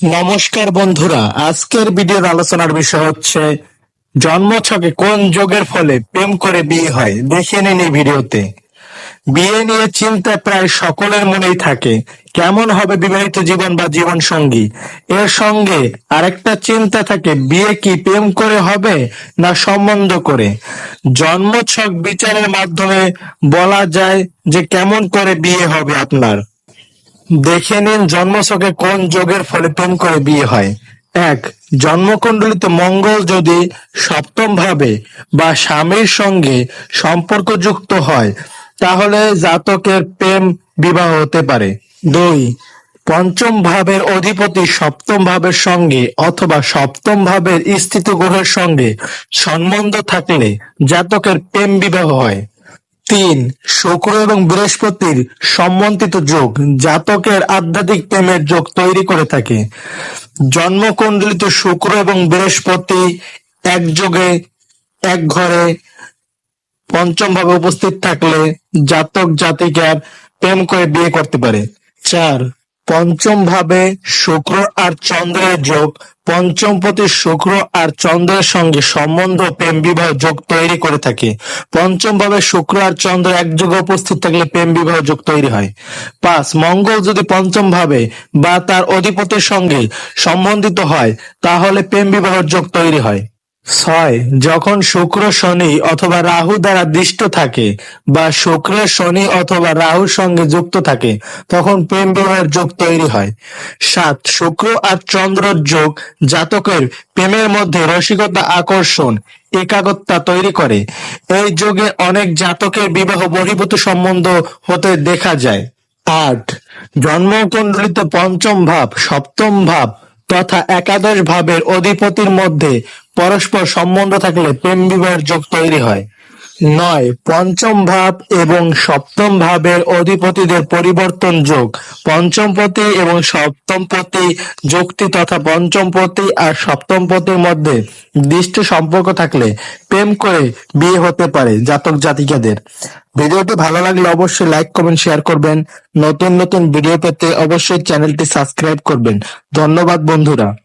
নমস্কার বন্ধুরা, আজকের ভিডিওর আলোচনার বিষয় হচ্ছে জন্মছকে কোন যোগের ফলে প্রেম করে বিয়ে হয়, দেখে নিন এই ভিডিওতে। বিয়ে নিয়ে চিন্তা প্রায় সকলের মনেই থাকে, কেমন হবে বিবাহিত জীবন বা জীবন সঙ্গী এর সঙ্গে আরেকটা চিন্তা থাকে, বিয়ে কি প্রেম করে হবে না সম্বন্ধ করে? জন্মছক বিচারের মাধ্যমে বলা যায় যে কেমন করে বিয়ে হবে আপনার। দেখে নিন জন্মছকে কোন যোগের ফলে প্রেম করে বিয়ে হয়। এক, জন্মকুণ্ডলিতে মঙ্গল যদি সপ্তম ভাবে বা স্বামীর সঙ্গে সম্পর্কযুক্ত হয়, তাহলে জাতকের প্রেম বিবাহ হতে পারে। দুই পঞ্চম ভাবের অধিপতি সপ্তম ভাবের সঙ্গে অথবা সপ্তম ভাবের স্থিত গ্রহের সঙ্গে সম্বন্ধ থাকলে জাতকের প্রেম বিবাহ হয়। তিন, শুক্র এবং বৃহস্পতির সম্বন্ধিত যোগ জাতকের আধ্যাত্মিক প্রেমের যোগ তৈরি করে থাকে। জন্মকুণ্ডলিত শুক্র এবং বৃহস্পতি এক যোগে, এক ঘরে পঞ্চম ভাবে উপস্থিত থাকলে জাতক জাতিকার প্রেম করে বিয়ে করতে পারে। চার পঞ্চম ভাবে শুক্র আর চন্দ্রের যোগ। পঞ্চম পতি শুক্র আর চন্দ্রের সঙ্গে সম্বন্ধ প্রেম বিবাহ যোগ তৈরি করে থাকে। পঞ্চম ভাবে শুক্র আর চন্দ্র এক যোগে উপস্থিত থাকলে প্রেম বিবাহ যোগ তৈরি হয়। পাঁচ, মঙ্গল যদি পঞ্চম ভাবে বা তার অধিপতির সঙ্গে সম্বন্ধিত হয়, তাহলে প্রেম বিবাহ যোগ তৈরি হয়। ছয়, যখন শুক্র শনি অথবা রাহু দ্বারা দৃষ্ট থাকে বা শুক্র শনি অথবা রাহুর সঙ্গে যুক্ত থাকে, তখন প্রেম বিবাহের যোগ তৈরি হয়। সাত, শুক্র আর চন্দ্রর যোগ জাতকের প্রেমের মধ্যে রসিকতা আকর্ষণ, একাগ্রতা তৈরি করে। এই যোগে অনেক জাতকের বিবাহ বহির্ভূত সম্বন্ধ হতে দেখা যায়। আট জন্মকুণ্ডলিত পঞ্চম ভাব, সপ্তম ভাব তথা একাদশ ভাবের অধিপতির মধ্যে পরস্পর সম্বন্ধ থাকলে প্রেম বিবাহের যোগ তৈরি হয়। নয়, পঞ্চম ভাব এবং সপ্তম ভাবের অধিপতিদের পরিবর্তন যোগ। পঞ্চম পতি এবং সপ্তম পতি যুক্তি তথা পঞ্চম পতি আর সপ্তম পতির মধ্যে দৃষ্টি সম্পর্ক থাকলে প্রেম করে বিয়ে হতে পারে জাতক জাতিকাদের। ভিডিওটি ভালো লাগলে অবশ্যই লাইক, কমেন্ট, শেয়ার করবেন। নতুন নতুন ভিডিও পেতে অবশ্যই চ্যানেলটি সাবস্ক্রাইব করবেন। ধন্যবাদ বন্ধুরা।